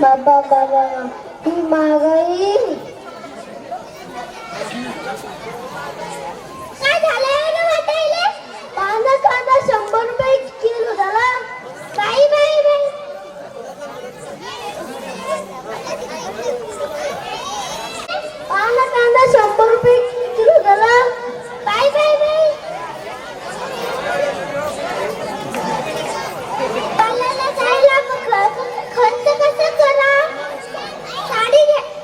बाबा बाबा ही महागाई काय झालं ना वाटायले कांदा कांदा शंभर रुपये किलो झाला बाई बाई बाई कांदा शंभर रुपये ಅಡಿಗೆ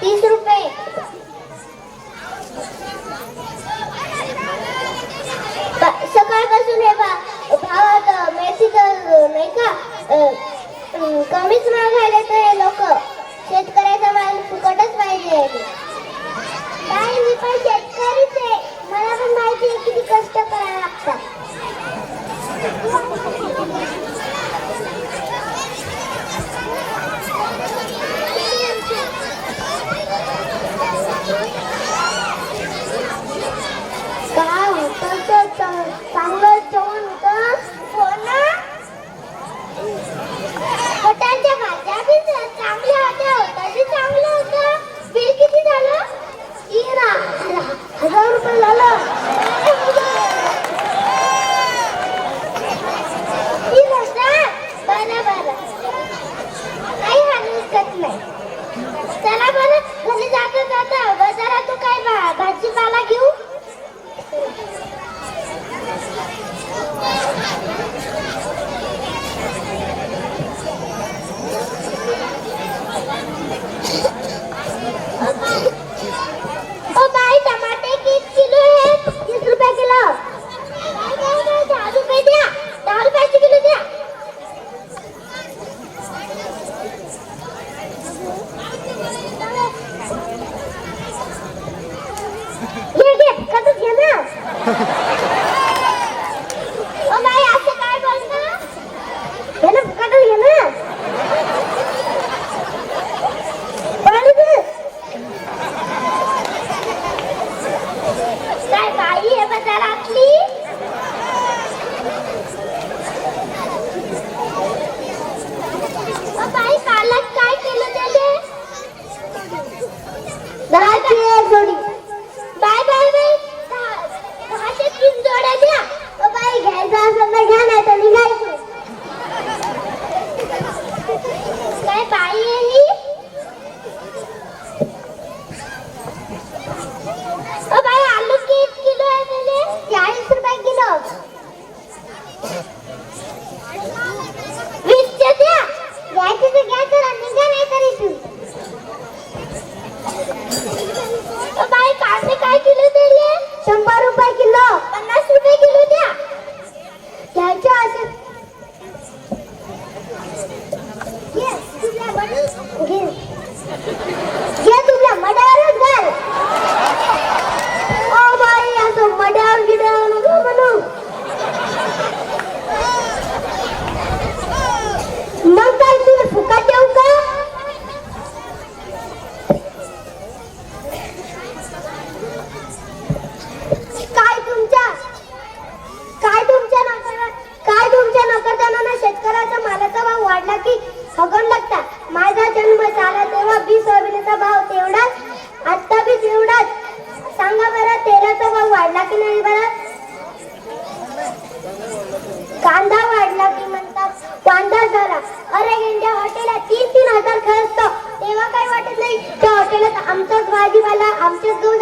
किती रुपये सकाळपासून हे बा भावात मेथी नाही का? कमीच मागायला तर लोक. शेतकऱ्याचा माल फुकटच पाहिजे बाई मी पण मला पण माहिती कष्ट करावे लागतात. I'm just going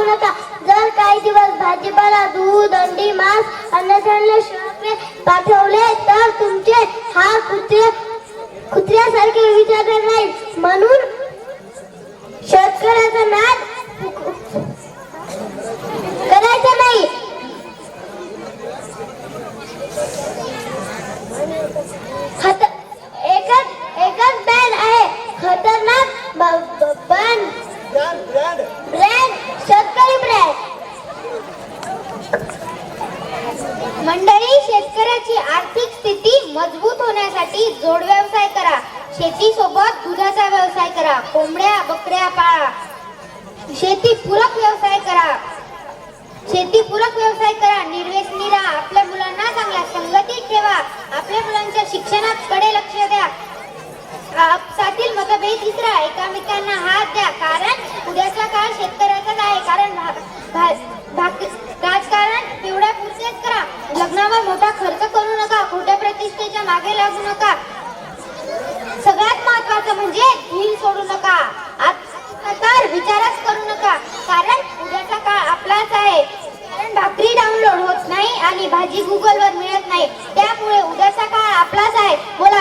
टाकू नका जर काही दिवस भाजीपाला दूध अंडी मांस अन्नधान्य शिवाय पाठवले तर तुमचे हा कुत्रे कुत्र्यासारखे विचार नाही म्हणून शेतकऱ्याचा शेतीसाठी जोड व्यवसाय करा. शेती सोबत दुधाचा व्यवसाय करा. कोंबड्या बकऱ्या पाळा. शेती पूरक व्यवसाय करा. शेती पूरक व्यवसाय करा. निर्व्यसनी राहा आपल्या मुलांना चांगल्या संगतीत ठेवा. आपल्या मुलांच्या शिक्षणाकडे लक्ष द्या. आपसातील मतभेद विसरा. एकामेकांना हात द्या. कारण उद्याचा काळ शेतकऱ्याचाच आहे. कारण भा- भा- भा, राजकारण तेवढ्या पुरतेच करा. लग्नावर मोठा खर्च प्रतिष्ठेच्या मागे लागू नका. सगळ्यात महत्वाचं म्हणजे भील सोडू नका. तर विचारच करू नका. कारण उद्याचा काळ आपलाच आहे. कारण भाकरी डाउनलोड होत नाही आणि भाजी गुगलवर मिळत नाही. त्यामुळे उद्याचा काळ आपलाच आहे. बोला